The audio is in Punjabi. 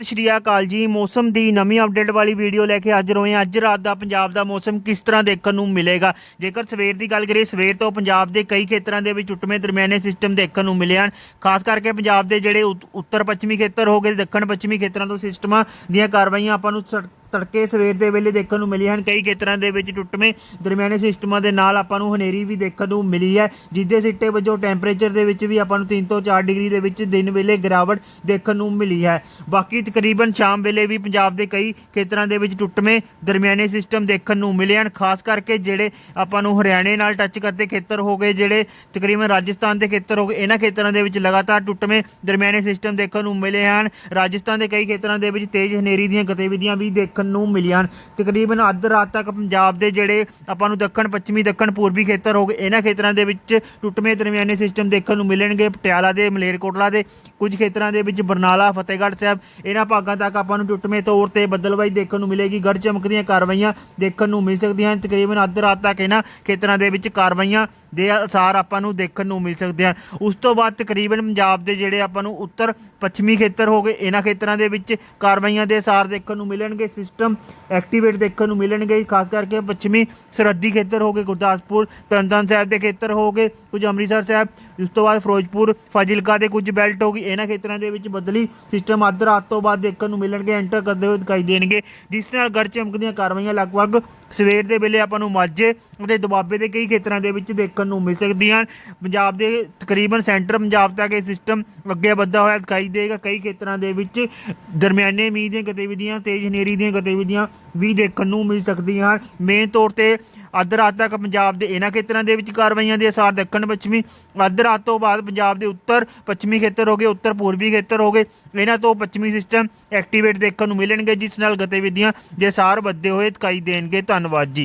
ਸਤਿ ਸ਼੍ਰੀ ਅਕਾਲ ਜੀ। ਮੌਸਮ ਦੀ ਨਵੀਂ ਅਪਡੇਟ ਵਾਲੀ ਵੀਡੀਓ ਲੈ ਕੇ ਅੱਜ ਰੋਏ ਹਾਂ। ਅੱਜ ਰਾਤ ਦਾ ਪੰਜਾਬ ਦਾ ਮੌਸਮ ਕਿਸ ਤਰ੍ਹਾਂ ਦੇਖਣ ਨੂੰ ਮਿਲੇਗਾ? ਜੇਕਰ ਸਵੇਰ ਦੀ ਗੱਲ ਕਰੀਏ, ਸਵੇਰ ਤੋਂ ਪੰਜਾਬ ਦੇ ਕਈ ਖੇਤਰਾਂ ਦੇ ਵਿੱਚ ਟੁੱਟਵੇਂ ਦਰਮਿਆਨੇ ਸਿਸਟਮ ਦੇਖਣ ਨੂੰ ਮਿਲੇ ਹਨ। ਖਾਸ ਕਰਕੇ ਪੰਜਾਬ ਦੇ ਜਿਹੜੇ ਉਤ- ਉੱਤਰ ਪੱਛਮੀ ਖੇਤਰ ਹੋ ਗਏ ਦੱਖਣ ਪੱਛਮੀ ਖੇਤਰਾਂ ਤੋਂ ਸਿਸਟਮਾਂ ਦੀਆਂ ਕਾਰਵਾਈਆਂ ਆਪਾਂ ਨੂੰ ਸੜ- ਤੜਕੇ ਸਵੇਰ ਦੇ ਵੇਲੇ ਦੇਖਣ ਨੂੰ ਮਿਲੀਆਂ ਹਨ। ਕਈ ਖੇਤਰਾਂ ਦੇ ਵਿੱਚ ਟੁੱਟਵੇਂ ਦਰਮਿਆਨੇ ਸਿਸਟਮਾਂ ਦੇ ਨਾਲ ਆਪਾਂ ਨੂੰ ਹਨੇਰੀ ਵੀ ਦੇਖਣ ਨੂੰ ਮਿਲੀ ਹੈ ਜਿੱਦੇ ਸਿੱਟੇ ਵਜੋਂ ਟੈਂਪਰੇਚਰ ਦੇ ਵਿੱਚ ਵੀ ਆਪਾਂ ਨੂੰ 3 ਤੋਂ 4 ਡਿਗਰੀ ਦੇ ਵਿੱਚ ਦਿਨ ਵੇਲੇ ਗਿਰਾਵਟ ਦੇਖਣ ਨੂੰ ਮਿਲੀ ਹੈ। ਬਾਕੀ ਤਕਰੀਬਨ ਸ਼ਾਮ ਵੇਲੇ ਵੀ ਪੰਜਾਬ ਦੇ ਕਈ ਖੇਤਰਾਂ ਦੇ ਵਿੱਚ ਟੁੱਟਵੇਂ ਦਰਮਿਆਨੇ ਸਿਸਟਮ ਦੇਖਣ ਨੂੰ ਮਿਲੇ ਹਨ। ਖਾਸ ਕਰਕੇ ਜਿਹੜੇ ਆਪਾਂ ਨੂੰ ਹਰਿਆਣੇ ਨਾਲ ਟੱਚ ਕਰਦੇ ਖੇਤਰ ਹੋ ਗਏ, ਜਿਹੜੇ ਤਕਰੀਬਨ ਰਾਜਸਥਾਨ ਦੇ ਖੇਤਰ ਹੋ ਗਏ, ਇਹਨਾਂ ਖੇਤਰਾਂ ਦੇ ਵਿੱਚ ਲਗਾਤਾਰ ਟੁੱਟਵੇਂ ਦਰਮਿਆਨੇ ਸਿਸਟਮ ਦੇਖਣ ਨੂੰ ਮਿਲੇ ਹਨ। ਰਾਜਸਥਾਨ ਦੇ ਕਈ ਖੇਤਰਾਂ ਦੇ ਵਿੱਚ ਤੇਜ਼ ਹਨੇਰੀ ਦੀਆਂ ਗਤੀਵਿਧੀਆਂ ਵੀ ਦੇਖਣ ਨੂੰ ਮਿਲੀਆਂ ਹਨ। ਤਕਰੀਬਨ ਅੱਧ ਰਾਤ ਤੱਕ ਪੰਜਾਬ ਦੇ ਜਿਹੜੇ ਆਪਾਂ ਨੂੰ ਦੱਖਣ, ਪੱਛਮੀ, ਦੱਖਣ, ਪੂਰਬੀ ਖੇਤਰ ਹੋ ਗਏ, ਇਹਨਾਂ ਖੇਤਰਾਂ ਦੇ ਵਿੱਚ ਟੁੱਟਵੇਂ ਦਰਮਿਆਨੇ ਸਿਸਟਮ ਦੇਖਣ ਨੂੰ ਮਿਲਣਗੇ। ਪਟਿਆਲਾ ਦੇ, ਮਲੇਰਕੋਟਲਾ ਦੇ, ਕੁਝ ਖੇਤਰਾਂ ਦੇ ਵਿੱਚ ਬਰਨਾਲਾ, ਫਤਿਹਗੜ੍ਹ ਸਾਹਿਬ, ਇਹਨਾਂ ਭਾਗਾਂ ਤੱਕ ਆਪਾਂ ਨੂੰ ਟੁੱਟਵੇਂ ਤੌਰ ਤੇ ਬੱਦਲਬਾਈ ਦੇਖਣ ਨੂੰ ਮਿਲੇਗੀ। ਗੜ ਚਮਕਦੀਆਂ ਕਾਰਵਾਈਆਂ ਦੇਖਣ ਨੂੰ ਮਿਲ ਸਕਦੀਆਂ ਹਨ। ਤਕਰੀਬਨ ਅੱਧ ਰਾਤ ਤੱਕ ਇਹਨਾਂ ਖੇਤਰਾਂ ਦੇ ਵਿੱਚ ਕਾਰਵਾਈਆਂ ਦੇ ਅਸਾਰ ਆਪਾਂ ਨੂੰ ਦੇਖਣ ਨੂੰ ਮਿਲ ਸਕਦੇ ਹਨ। ਉਸ ਤੋਂ ਬਾਅਦ ਤਕਰੀਬਨ ਪੰਜਾਬ ਦੇ ਜਿਹੜੇ ਆਪਾਂ ਨੂੰ ਉੱਤਰ ਪੱਛਮੀ ਖੇਤਰ ਹੋ ਗਏ, ਇਹਨਾਂ ਖੇਤਰਾਂ ਦੇ ਵਿੱਚ ਕਾਰਵਾਈਆਂ ਦੇ ਅਸਾਰ ਦੇਖਣ ਨੂੰ ਮਿਲਣਗੇ। ਸਿਸਟਮ ਐਕਟੀਵੇਟ ਦੇਖਣ ਨੂੰ ਮਿਲਣਗੇ ਖਾਸ ਕਰਕੇ ਪੱਛਮੀ ਸਰਹੱਦੀ ਖੇਤਰ ਹੋ ਗਏ, ਗੁਰਦਾਸਪੁਰ, ਤਰਨਤਾਰਨ ਸਾਹਿਬ ਦੇ ਖੇਤਰ ਹੋ ਗਏ, ਕੁਝ ਅੰਮ੍ਰਿਤਸਰ ਸਾਹਿਬ ਉਸ ਤੋਂ ਬਾਅਦ ਫਿਰੋਜ਼ਪੁਰ, ਫਾਜ਼ਿਲਕਾ ਦੇ ਕੁਝ ਬੈਲਟ ਹੋ ਗਈ। ਇਹਨਾਂ ਖੇਤਰਾਂ ਦੇ ਵਿੱਚ ਬਦਲੀ ਸਿਸਟਮ ਅੱਧ ਰਾਤ ਤੋਂ ਬਾਅਦ ਦੇਖਣ ਨੂੰ ਮਿਲਣਗੇ ਐਂਟਰ ਕਰਦੇ ਹੋਏ ਦਿਖਾਈ ਦੇਣਗੇ। ਜਿਸ ਨਾਲ ਗੜ ਚਮਕਦੀਆਂ ਕਾਰਵਾਈਆਂ ਲਗਭਗ ਸਵੇਰ ਦੇ ਵੇਲੇ ਆਪਾਂ ਨੂੰ ਮਾਝੇ ਅਤੇ ਦੁਆਬੇ ਦੇ ਕਈ ਖੇਤਰਾਂ ਦੇ ਵਿੱਚ ਦੇਖਣ ਨੂੰ ਮਿਲ ਸਕਦੀਆਂ ਹਨ। ਪੰਜਾਬ ਦੇ ਤਕਰੀਬਨ ਸੈਂਟਰ ਪੰਜਾਬ ਤੱਕ ਇਹ ਸਿਸਟਮ ਅੱਗੇ ਵਧਦਾ ਹੋਇਆ ਦਿਖਾਈ ਦੇਗਾ ਕਈ ਖੇਤਰਾਂ ਦੇ ਵਿੱਚ ਦਰਮਿਆਨੇ ਮੀਂਹ ਦੀਆਂ ਗਤੀਵਿਧੀਆਂ, ਤੇਜ਼ ਹਨੇਰੀ ਦੀਆਂ ਗਤੀਵਿਧੀਆਂ ਵੀ ਦੇਖਣ ਨੂੰ ਮਿਲ ਸਕਦੀਆਂ ਹਨ। ਮੇਨ ਤੌਰ ਤੇ ਅੱਧ ਰਾਤ ਤੱਕ ਪੰਜਾਬ ਦੇ ਇਹਨਾਂ ਖੇਤਰਾਂ ਦੇ ਵਿੱਚ ਕਾਰਵਾਈਆਂ ਦੇ ਅਸਾਰ ਦੱਖਣ, ਪੱਛਮੀ। ਅੱਧ ਰਾਤ ਤੋਂ ਬਾਅਦ ਪੰਜਾਬ ਦੇ ਉੱਤਰ, ਪੱਛਮੀ ਖੇਤਰ ਹੋ ਗਏ, ਉੱਤਰ ਪੂਰਬੀ ਖੇਤਰ ਹੋ ਗਏ। ਇਹਨਾਂ ਤੋਂ ਪੱਛਮੀ ਸਿਸਟਮ ਐਕਟੀਵੇਟ ਦੇਖਣ ਨੂੰ ਮਿਲਣਗੇ, ਜਿਸ ਨਾਲ ਗਤੀਵਿਧੀਆਂ ਦੇ ਅਸਾਰ ਵੱਧਦੇ ਹੋਏ ਦਿਖਾਈ ਦੇਣਗੇ। ਧੰਨਵਾਦ ਜੀ।